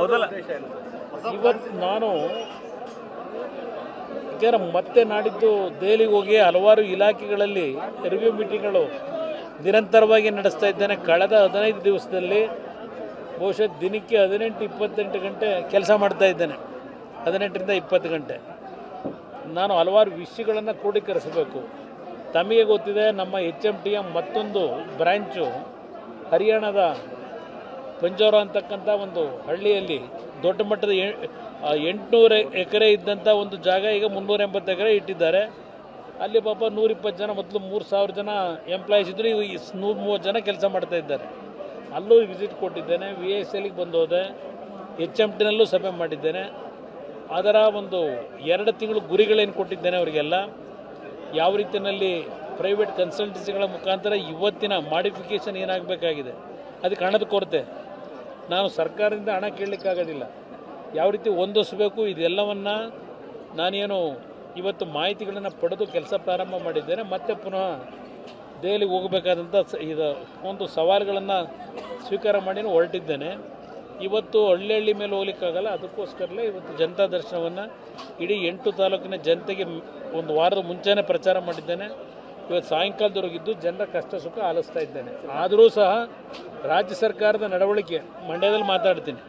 ಮೊದಲ ಇವತ್ತು ನಾನು ಯಾಕೆಂದ್ರೆ ಮತ್ತೆ ನಾಡಿದ್ದು ದೆಹಲಿಗೆ ಹೋಗಿ ಹಲವಾರು ಇಲಾಖೆಗಳಲ್ಲಿ ರಿವ್ಯೂ ಮೀಟಿಂಗ್ಗಳು ನಿರಂತರವಾಗಿ ನಡೆಸ್ತಾ ಇದ್ದೇನೆ. ಕಳೆದ ಹದಿನೈದು ದಿವಸದಲ್ಲಿ ಬಹುಶಃ ದಿನಕ್ಕೆ ಹದಿನೆಂಟು ಇಪ್ಪತ್ತೆಂಟು ಗಂಟೆ ಕೆಲಸ ಮಾಡ್ತಾ ಇದ್ದೇನೆ. ಹದಿನೆಂಟರಿಂದ ಇಪ್ಪತ್ತು ಗಂಟೆ. ನಾನು ಹಲವಾರು ವಿಷಯಗಳನ್ನು ಕ್ರೋಢೀಕರಿಸಬೇಕು. ತಮಗೆ ಗೊತ್ತಿದೆ ನಮ್ಮ ಎಚ್ ಎಂ ಟಿ ಎಂ ಮತ್ತೊಂದು ಬ್ರ್ಯಾಂಚು ಹರಿಯಾಣದ ಪಂಜೋರ ಅಂತಕ್ಕಂಥ ಒಂದು ಹಳ್ಳಿಯಲ್ಲಿ ದೊಡ್ಡ ಮಟ್ಟದ ಎಂಟುನೂರು ಎಕರೆ ಇದ್ದಂಥ ಒಂದು ಜಾಗ ಈಗ ಮುನ್ನೂರ ಎಂಬತ್ತು ಎಕರೆ ಇಟ್ಟಿದ್ದಾರೆ. ಅಲ್ಲಿ ಪಾಪ ನೂರಿಪ್ಪತ್ತು ಜನ, ಮೊದಲು ಮೂರು ಸಾವಿರ ಜನ ಎಂಪ್ಲಾಯೀಸ್ ಇದ್ದರು ಈಗ ನೂರು ಮೂವತ್ತು ಜನ ಕೆಲಸ ಮಾಡ್ತಾ ಇದ್ದಾರೆ. ಅಲ್ಲೂ ವಿಸಿಟ್ ಕೊಟ್ಟಿದ್ದೇನೆ ವಿ ಎಸ್ ಎಲ್ಗೆ ಬಂದು ಹೋದೆ ಎಚ್ ಎಂ ಟಿನಲ್ಲೂ ಸಭೆ ಮಾಡಿದ್ದೇನೆ. ಅದರ ಒಂದು ಎರಡು ತಿಂಗಳು ಗುರಿಗಳೇನು ಕೊಟ್ಟಿದ್ದೇನೆ ಅವರಿಗೆಲ್ಲ. ಯಾವ ರೀತಿಯಲ್ಲಿ ಪ್ರೈವೇಟ್ ಕನ್ಸಲ್ಟೆನ್ಸಿಗಳ ಮುಖಾಂತರ ಇವತ್ತಿನ ಮಾಡಿಫಿಕೇಷನ್ ಏನಾಗಬೇಕಾಗಿದೆ ಅದಕ್ಕೆ ಹಣದ ಕೊರತೆ. ನಾನು ಸರ್ಕಾರದಿಂದ ಹಣ ಕೇಳಲಿಕ್ಕಾಗೋದಿಲ್ಲ. ಯಾವ ರೀತಿ ಹೊಂದಿಸ್ಬೇಕು ಇದೆಲ್ಲವನ್ನು ನಾನೇನು ಇವತ್ತು ಮಾಹಿತಿಗಳನ್ನು ಪಡೆದು ಕೆಲಸ ಪ್ರಾರಂಭ ಮಾಡಿದ್ದೇನೆ, ಮತ್ತೆ ಪುನಃ ದೆಹಲಿಗೆ ಹೋಗಬೇಕಾದಂಥ ಇದು, ಒಂದು ಸವಾಲುಗಳನ್ನು ಸ್ವೀಕಾರ ಮಾಡಿ ಹೊರಟಿದ್ದೇನೆ. ಇವತ್ತು ಹಳ್ಳಿ ಹಳ್ಳಿ ಮೇಲೆ ಹೋಗ್ಲಿಕ್ಕಾಗಲ್ಲ, ಅದಕ್ಕೋಸ್ಕರಲೇ ಇವತ್ತು ಜನತಾ ದರ್ಶನವನ್ನು ಇಡೀ ಎಂಟು ತಾಲೂಕಿನ ಜನತೆಗೆ ಒಂದು ವಾರದ ಮುಂಚೆನೇ ಪ್ರಚಾರ ಮಾಡಿದ್ದೇನೆ. ಇವತ್ತು ಸಾಯಂಕಾಲದವರೆಗಿದ್ದು ಜನರ ಕಷ್ಟ ಸುಖ ಆಲಿಸ್ತಾ ಇದ್ದೇನೆ. ಆದರೂ ಸಹ ರಾಜ್ಯ ಸರ್ಕಾರದ ನಡವಳಿಕೆ ಮಂಡ್ಯದಲ್ಲಿ ಮಾತಾಡ್ತೀನಿ.